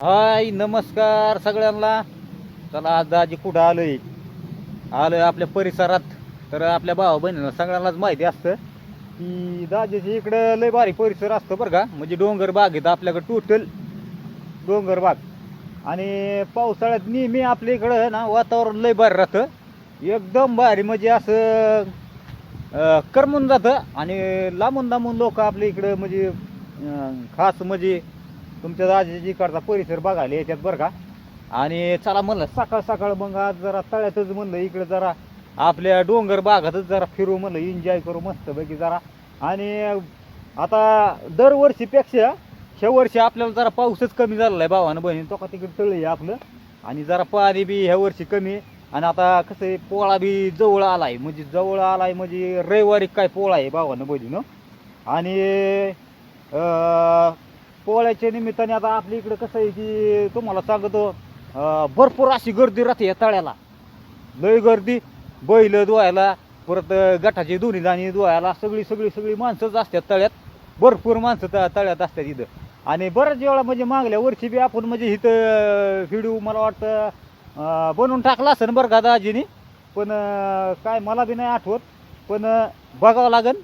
हाय नमस्कार सगळ्यांना. चला आज दाजी कुठं आलोय? आलोय आपल्या परिसरात. तर आपल्या भावा बहिणीला सगळ्यांनाच माहिती असतं की दाजीच्या इकडं लय भारी परिसर असतो बरं का. म्हणजे डोंगर बाग येतं आपल्याकडं टोटल डोंगर बाग. आणि पावसाळ्यात नेहमी आपल्या इकडं ना वातावरण लय भारी राहतं. एकदम भारी म्हणजे असं करमून जातं. आणि लांबून लांबून लोक आपल्या इकडं म्हणजे खास म्हणजे तुमच्या दाजीची इकडचा परिसर बघायला येतात बरं का? आणि चला म्हणलं सकाळ सकाळ मग आज जरा तळ्यातच म्हणलं इकडे जरा आपल्या डोंगर बागातच जरा फिरू म्हणलं एन्जॉय करू मस्तपैकी जरा. आणि आता दरवर्षीपेक्षा ह्या वर्षी आपल्याला जरा पाऊसच कमी झालेला आहे भावानं बहिणी तो का तिकडे तळ आहे आपलं. आणि जरा पाणी बी ह्या वर्षी कमी. आहे. आणि आता कसं आहे पोळा बी जवळ आलाय म्हणजे जवळ आलाय म्हणजे रविवारी काय पोळा आहे भावानं बहिणीनं. आणि पोळ्याच्या निमित्ताने आता आपल्या इकडं कसं आहे की तुम्हाला सांगतो भरपूर अशी गर्दी राहते या तळ्याला. लय गर्दी बैल धुवायला परत गटाची दोन्ही दाणी धुवायला सगळी सगळी सगळी माणसंच असतात तळ्यात. भरपूर माणसं त- तळ्यात असतात इथं. आणि बऱ्याच वेळा म्हणजे मागल्या वर्षी बी आपण म्हणजे इथं व्हिडिओ मला वाटतं बनवून टाकला असेल बरं का दाजीने. पण काय मला बी नाही आठवत. पण बघावं लागेल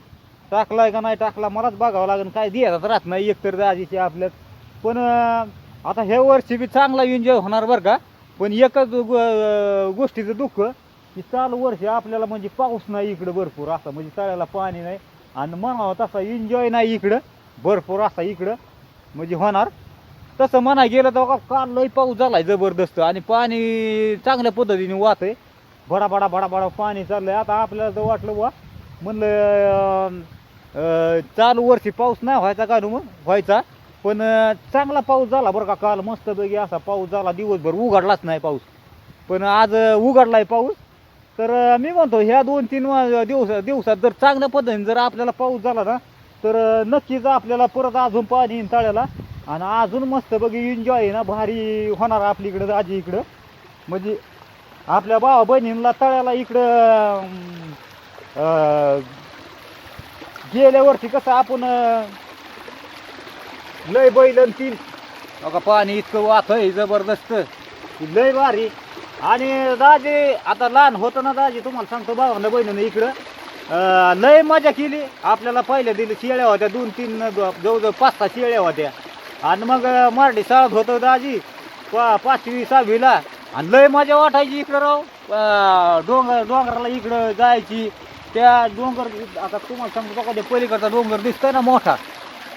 टाकलाय का नाही टाकला मलाच बघावं लागेल. काय द्यायचा राहत नाही एकतर दाजीची आपल्यात. पण आता ह्या वर्षी बी चांगला एन्जॉय होणार बरं का. पण एकच गोष्टीचं दुःख की चालू वर्षी आपल्याला म्हणजे पाऊस नाही इकडं भरपूर असा म्हणजे तळ्याला पाणी नाही. आणि म्हणावं तसा एन्जॉय नाही इकडं भरपूर असा इकडं म्हणजे होणार. तसं म्हणा गेलं तर बघा काल लय पाऊस आहे जबरदस्त. आणि पाणी चांगल्या पद्धतीने वाहत आहे बडा बडा बडा बडा पाणी आता आपल्याला तर वाटलं वा म्हणलं चालू वर्षी पाऊस नाही व्हायचा का मग? व्हायचा. पण चांगला पाऊस झाला बरं का काल मस्तपैकी असा पाऊस झाला दिवसभर उघडलाच नाही पाऊस. पण आज उघडला आहे पाऊस. तर मी म्हणतो ह्या दोन तीन वा- दिवस दिवसात जर चांगल्या पद्धतीने जर आपल्याला पाऊस झाला ना तर नक्कीच आपल्याला परत अजून पाणी येईन तळ्याला. आणि अजून मस्तपैकी एन्जॉय आहे ना भारी होणार आपली इकडं आजी इकडं. म्हणजे आपल्या भावा बहिणींना तळ्याला इकडं गेल्यावरती कसं आपण अं, लय बैल आणि तीन. बघा पाणी इतकं वाहत आहे जबरदस्त. की लय भारी. आणि दाजी आता लहान होतं ना दाजी तुम्हाला सांगतो भावानं बहिणीनं इकडं अं, लय मजा केली. आपल्याला पहिल्या दिली शेळ्या होत्या दोन तीन जवळजवळ पाच सहा शेळ्या होत्या. आणि मग अं, मराठी शाळेत होतं दाजी पा पाचवी सहावीला. आणि लय मजा वाटायची इकडं राव. अं, डोंगर डोंगराला इकडं जायची. त्या डोंगर आता तुम्हाला सांगतो बघा ते पलीकडचा डोंगर दिसतोय ना मोठा?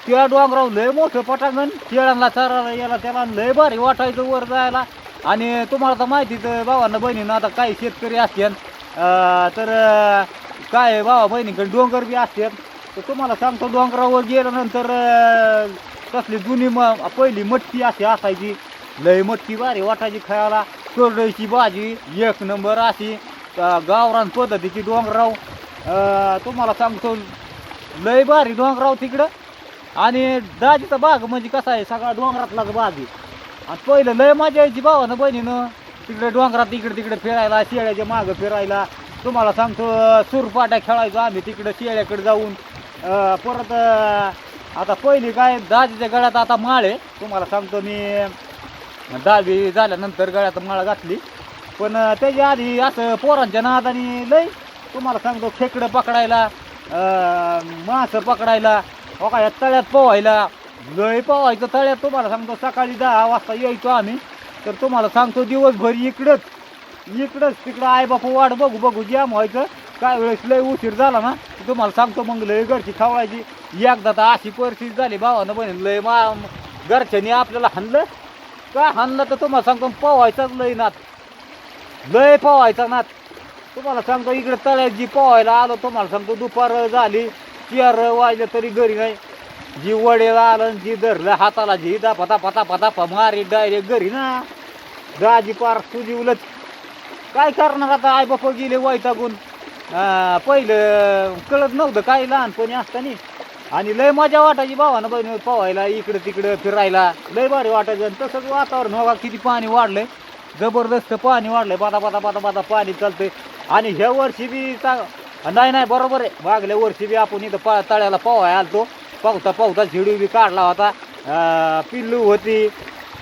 त्या डोंगरावर लय मोठं पटांगण खेळांना चराला याला त्याला लय भारी वाटायचं वर जायला. आणि तुम्हाला तर माहितीच भावांना बहिणीनं आता काही शेतकरी असतील तर काय भावा बहिणीकडे डोंगर बी असतात तर तुम्हाला सांगतो डोंगरावर गेल्यानंतर कसली जुनी म पहिली मटकी अशी असायची. लय मटकी भारी वाटायची खायला. कोरडईची भाजी एक नंबर अशी गावरान पद्धतीची डोंगराव. अं, तुम्हाला सांगतो लय भारी डोंगराव तिकडं. आणि दाजीचा बाग म्हणजे कसा आहे सगळा डोंगरातलाच बाग आहे. आणि पहिलं लय मजा यायची भावानं बहिणीनं. तिकडे डोंगरात इकडे तिकडे फिरायला शेळ्याच्या मागं फिरायला. तुम्हाला सांगतो सुरपाट्या खेळायचो आम्ही तिकडं शेळ्याकडे जाऊन. अं, परत अं, आता पहिली काय दाजीच्या गळ्यात आता माळ आहे. तुम्हाला सांगतो मी दहावी झाल्यानंतर गळ्यात माळ घातली. पण अं, त्याच्या आधी असं पोरांच्या नादाने लय तुम्हाला सांगतो खेकडं पकडायला मासं पकडायला हो का या तळ्यात पोहायला. लय पोहायचं तळ्यात तुम्हाला सांगतो सकाळी दहा वाजता यायचो आम्ही. तर तुम्हाला सांगतो दिवसभर इकडंच इकडंच तिकडं आई बापू वाट बघू बघू जाम व्हायचं. काय वेळेस लय उशीर झाला ना तुम्हाला सांगतो मग लय घरची खावायची एकदा तर अशी परिस्थिती झाली भावानं बहिण लय मा घरच्यांनी आपल्याला हाणलं. का हाणलं तर तुम्हाला सांगतो पोहायचाच लय नात लय पोहायचा नात तुम्हाला सांगतो इकडे तळ्यात जी पोहायला आलो तुम्हाला सांगतो दुपार झाली चार वाजले तरी घरी नाही. जी वडेला आलं आणि जी धरलं हाताला जी दापा दापा दापा दापा मारी डायरेक्ट घरी ना. दाजी पार तुझी उलट काय करणार आता? आई बापा गेले वैतागून. पहिलं कळत नव्हतं काय लहानपणी असताना. आणि लय मजा वाटायची भावानं बहिणी पोहायला इकडं तिकडं फिरायला. लय भारी वाटायचं. आणि तसंच वातावरण बघा किती पाणी वाढलंय. जबरदस्त पाणी वाढलंय. पाता पाता पाता पाता पाणी चालतंय. आणि ह्या वर्षी बी नाही नाही बरोबर आहे. मागल्या वर्षी बी आपण इथं पा तळ्याला पोहाय आलतो. पावता पावता झिडू बी काढला होता. पिल्लू होती.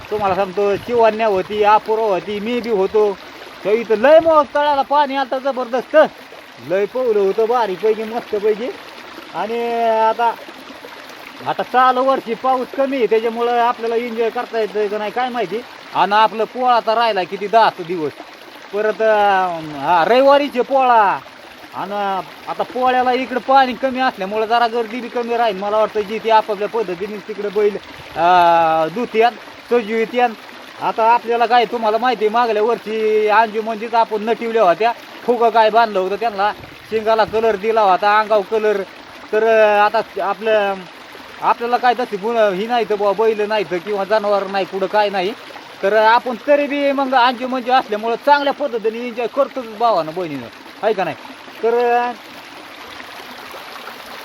तुम्हाला सांगतो शिवान्या होती आपुरो होती मी बी होतो. तर इथं लय मग तळ्याला पाणी आता जबरदस्त. लय पवलं होतं बारीकपैकी मस्तपैकी. आणि आता आता चालू वर्षी पाऊस कमी आहे. त्याच्यामुळं आपल्याला एन्जॉय करता येतं का नाही काय माहिती. आणि आपलं पोळा आता राहिला किती दहा दिवस. परत अं, हा रविवारीचे पोळा. आणि आता पोळ्याला इकडं पाणी कमी असल्यामुळं जरा गर्दी बी कमी राहील मला वाटतं जी ती आपापल्या पद्धतीने तिकडे बैल दुत्यान सजवित्यान. आता आपल्याला काय तुम्हाला माहिती आहे मागल्या वर्षी म्हणजेच आपण नटिवल्या होत्या. फुगं काय बांधलं होतं त्यांना. शिंगाला कलर दिला होता अंगाव कलर. तर अं, आता आपलं आपल्याला काय तशी गुण ही नाही तर बुवा बैल नाही तर किंवा जनावर नाही कुठं काय नाही. तर आपण तरी बी मग अंजू म्हणजे असल्यामुळं चांगल्या पद्धतीने एन्जॉय करतोच भावानं बहिणीनं. आहे का नाही? तर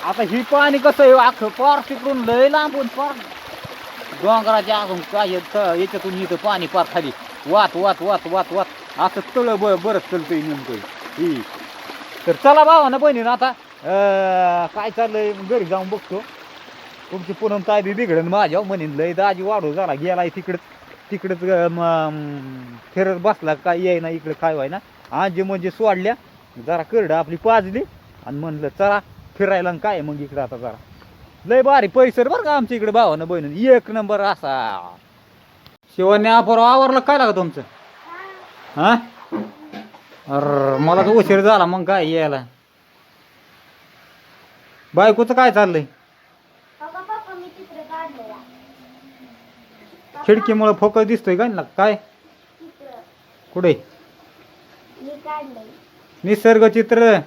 आता ही पाणी कसं आहे अख्खं पार तिकडून लय लांबून पार. डोंगराच्या अजून काय याच्यातून इथं पाणी पार खाली. वात वात वात वात वात. असं तळ ब बरंच चलतंय नेमकं. ही. तर चला भावानं बहिणीनं आता काय चाललंय घरी जाऊन बघतो. तुमची पूनम ताय बी बिघडन माझ्या म्हणेन लय दाजी वाढू झाला गेलाय तिकडं. तिकडंच फिरत बसला काय याय ना इकडं काय व्हाय ना आजी म्हणजे सोडल्या जरा करडं आपली पाजली आणि म्हणलं चला फिरायला आणि काय मग इकडं आता जरा. लय भारी पैसे बरं का आमच्या इकडे भावानं बहिण एक नंबर असा. शिवाने आपण आवरलं काय लागत तुमचं? हा? अर मला तर उशीर झाला मग काय यायला. बायकोचं काय चाललंय अगं पप्पा मी चित्र काढलेला खिडकीमुळं फोकस दिसतोय का ना? काय? चित्र कुठे निसर्ग चित्र.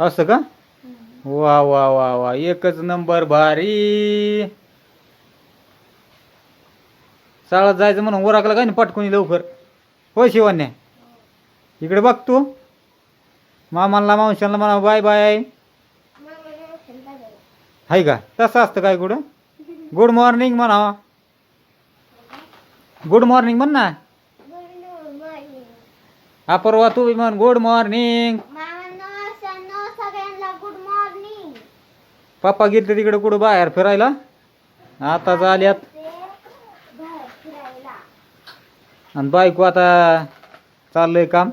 असं का? वा वा वा वा. एकच नंबर भारी. शाळेत जायचं म्हणून उराकला काय ना पटकून लवकर? हो शिवन्या? इकडे बघ तू. मामाला मावशाला म्हणा बाय बाय मग मला औषध बघायला. आहे का? तसं असतं काय कुठं? गुड मॉर्निंग म्हणावा. गुड मॉर्निंग म्हण ना. हा परवा अपर्वा तू बी म्हण गुड मॉर्निंग पप्पा गेले तिकडे कुठं बाहेर फिरायला? आता झाल्यात. आणि बायको आता चाललंय काम.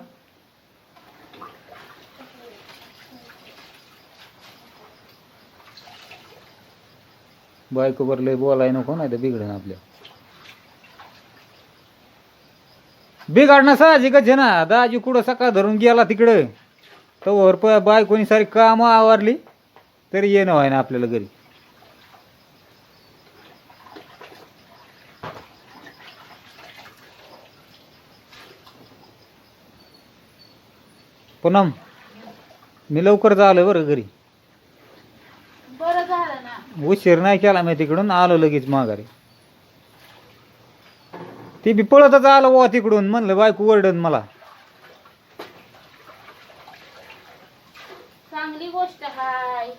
बायको बरं लय बोलाय नको नाही तर बिघडन आपल्या. बिघडणं साहजिकच आहे ना. दाजी कुठं सकाळ धरून गेला तिकडं? तर प बायकोनी सारी कामं आवरली तरी येणं व्हाय ना आपल्याला घरी. पूनम मी लवकर आलो बरं घरी. उशीर नाही केला मी तिकडून आलो लगेच माघारी. ती बी पळतच आलो बुवा तिकडून म्हणलं बायको ओरडन मला. चांगली गोष्ट हाय.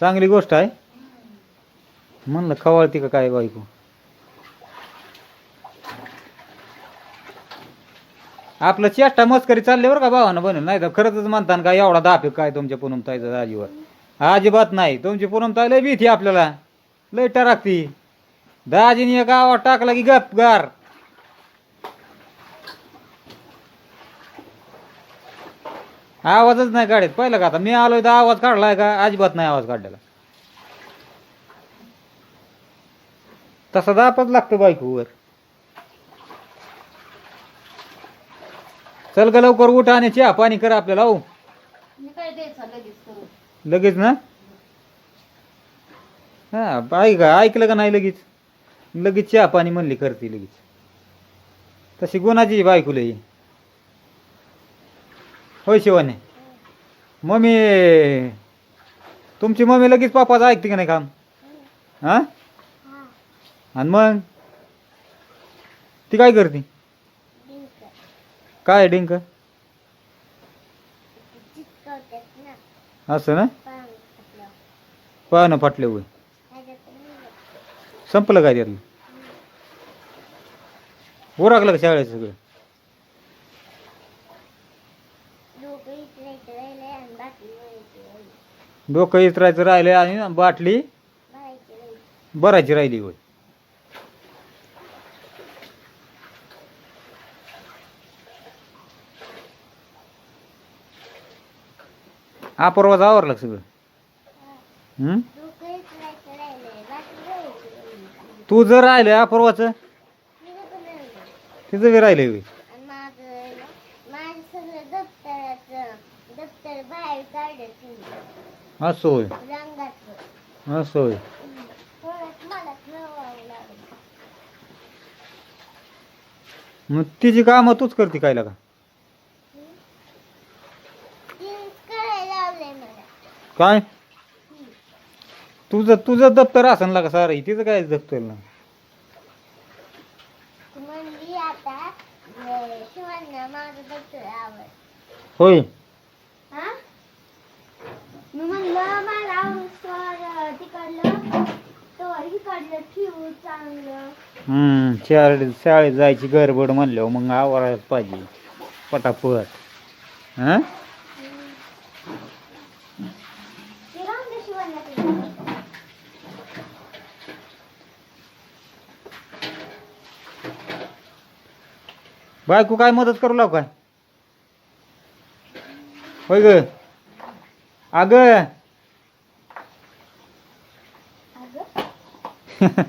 चांगली गोष्ट आहे म्हणलं खवळती का काय बायको? आपलं चेष्टा मस्करी चालली बरं का भावानं बनून नाही तर खरंच म्हणताना का एवढा दाफे काय तुमच्या पूनम ताईचा दाजीवर अजिबात नाही. तुमची पूनम लय भीती आपल्याला. लय टराकती. दाजीने एक आवाज टाकला की गप गार. आवाजच नाही काढत पाहिलं का आता? मी आलोय तर आवाज काढलाय का? अजिबात नाही आवाज काढलेला. तसा दापच लागतो बायकोवर. चल ग लवकर उठा आणि चहा पाणी कर आपल्याला हो. मी काय द्यायचं लगेच? लगेच ना? हा ऐक ऐकलं का नाही लगेच? लगेच चहा पाणी म्हणली करते लगेच. तशी गुणाची बायकोला होय शिवाने. मम्मी तुमची मम्मी लगेच पापाचं ऐकते का नाही काम? हा? आणि मग? ती काय करते? काय डिंक चिटकवतात ना असं ना? पाणी पानं फाटले होय. संपलं काय त्यातलं? उराकलं का शाळेचं सगळं? डोकं इतरायचं राहिलं आणि बाटली भरायची भरायची राहिली होय. अपरवाच आवरलं का सगळं? हं? तू जर राहिलं हा परवाच कसं तिचं बी राहिलं होय दप्तर बाहेर असं होय. रंगाचं असं होय. मला लागलं मग तिची कामं तूच करते काय लागा काय? तुझं तुझं दप्तर असन लागा सारं. तिचं काय दप्तर ना? होय. हम्म शाळेत शाळेत जायची गडबड म्हणल्यावर मग आवरायला पाहिजे. पटापट. हां ते राहून दे शिवांना तिकडं. बायको काय मदत करू लाव काय? होय ग. अग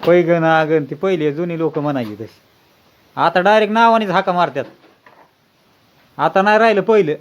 होय ग ना अग ती पहिले जुनी लोक म्हणायची तशी. आता डायरेक्ट नावानेच हाका मारतात आता नाही राहिलं पहिलं.